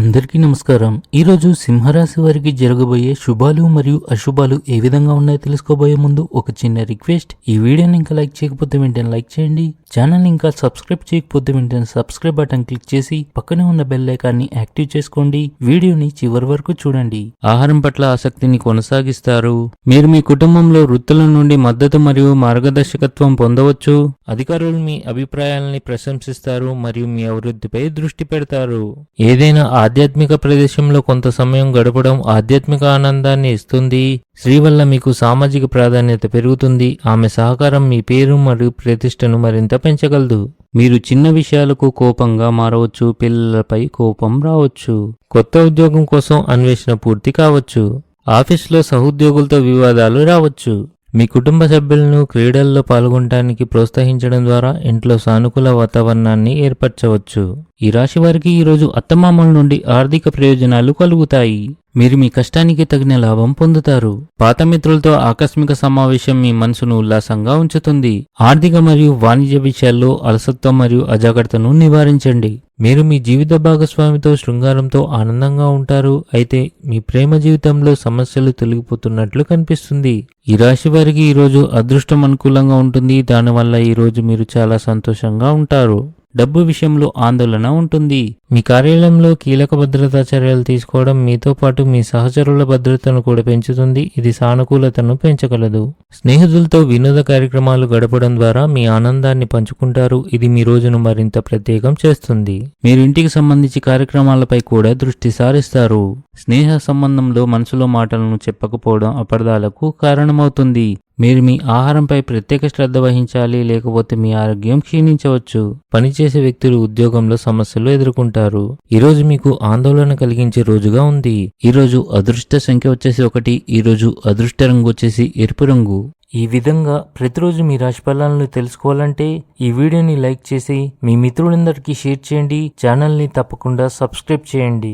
అందరికీ నమస్కారం. ఈరోజు సింహరాశి వారికి జరగబోయే శుభాలు మరియు అశుభాలు ఏ విధంగా ఉన్నాయో తెలుసుకోబోయే ముందు ఒక చిన్న రిక్వెస్ట్. ఈ వీడియోని ఇంకా లైక్ చేయకపోతే వెంటనే లైక్ చేయండి. ఛానల్ ఇంకా సబ్స్క్రైబ్ చేయకపోతే వెంటనే సబ్స్క్రైబ్ బటన్ క్లిక్ చేసి పక్కనే ఉన్న బెల్ ఐకాన్ని యాక్టివ్ చేసుకోండి. వీడియోని చివరి వరకు చూడండి. ఆహారం పట్ల ఆసక్తిని కొనసాగిస్తారు. మీరు మీ కుటుంబంలో వృత్తుల నుండి మద్దతు మరియు మార్గదర్శకత్వం పొందవచ్చు. అధికారులు మీ అభిప్రాయాలని ప్రశంసిస్తారు మరియు మీ అభివృద్ధిపై దృష్టి పెడతారు. ఏదైనా ఆధ్యాత్మిక ప్రదేశంలో కొంత సమయం గడపడం ఆధ్యాత్మిక ఆనందాన్ని ఇస్తుంది. స్త్రీ వల్ల మీకు సామాజిక ప్రాధాన్యత పెరుగుతుంది. ఆమె సహకారం మీ పేరు మరియు ప్రతిష్టను మరింత పెంచగలదు. మీరు చిన్న విషయాలకు కోపంగా మారవచ్చు పిల్లలపై కోపం రావచ్చు. కొత్త ఉద్యోగం కోసం అన్వేషణ పూర్తి కావచ్చు. ఆఫీసులో సహోద్యోగులతో వివాదాలు రావచ్చు. మీ కుటుంబ సభ్యులను క్రీడల్లో పాల్గొనడానికి ప్రోత్సహించడం ద్వారా ఇంట్లో సానుకూల వాతావరణాన్ని ఏర్పరచవచ్చు. ఈ రాశి వారికి ఈరోజు అత్తమామల నుండి ఆర్థిక ప్రయోజనాలు కలుగుతాయి. మీరు మీ కష్టానికి తగిన లాభం పొందుతారు. పాత మిత్రులతో ఆకస్మిక సమావేశం మీ మనసును ఉల్లాసంగా ఉంచుతుంది. ఆర్థిక మరియు వాణిజ్య విషయాల్లో అలసత్వం మరియు అజాగ్రత్తను నివారించండి. మీరు మీ జీవిత భాగస్వామితో శృంగారంతో ఆనందంగా ఉంటారు. అయితే మీ ప్రేమ జీవితంలో సమస్యలు తొలగిపోతున్నట్లు కనిపిస్తుంది. ఈ రాశి వారికి ఈరోజు అదృష్టం అనుకూలంగా ఉంటుంది. దానివల్ల ఈరోజు మీరు చాలా సంతోషంగా ఉంటారు. డబ్బు విషయంలో ఆందోళన ఉంటుంది. మీ కార్యాలయంలో కీలక భద్రతా చర్యలు తీసుకోవడం మీతో పాటు మీ సహచరుల భద్రతను కూడా పెంచుతుంది. ఇది సానుకూలతను పెంచగలదు. స్నేహితులతో వినోద కార్యక్రమాలు గడపడం ద్వారా మీ ఆనందాన్ని పంచుకుంటారు. ఇది మీ రోజును మరింత ప్రత్యేకం చేస్తుంది. మీరు ఇంటికి సంబంధించి కార్యక్రమాలపై కూడా దృష్టి సారిస్తారు. స్నేహ సంబంధంలో మనసులో మాటలను చెప్పకపోవడం అపర్దాలకు కారణమవుతుంది. మీరు మీ ఆహారంపై ప్రత్యేక శ్రద్ధ వహించాలి లేకపోతే మీ ఆరోగ్యం క్షీణించవచ్చు. పనిచేసే వ్యక్తులు ఉద్యోగంలో సమస్యలు ఎదుర్కొంటారు. ఈరోజు మీకు ఆందోళన కలిగించే రోజుగా ఉంది. ఈరోజు అదృష్ట సంఖ్య వచ్చేసి ఒకటి ఈరోజు అదృష్ట రంగు వచ్చేసి ఎరుపు రంగు. ఈ విధంగా ప్రతిరోజు మీ రాశి ఫలాలను తెలుసుకోవాలంటే ఈ వీడియోని లైక్ చేసి మీ మిత్రులందరికీ షేర్ చేయండి. ఛానల్ని తప్పకుండా సబ్స్క్రైబ్ చేయండి.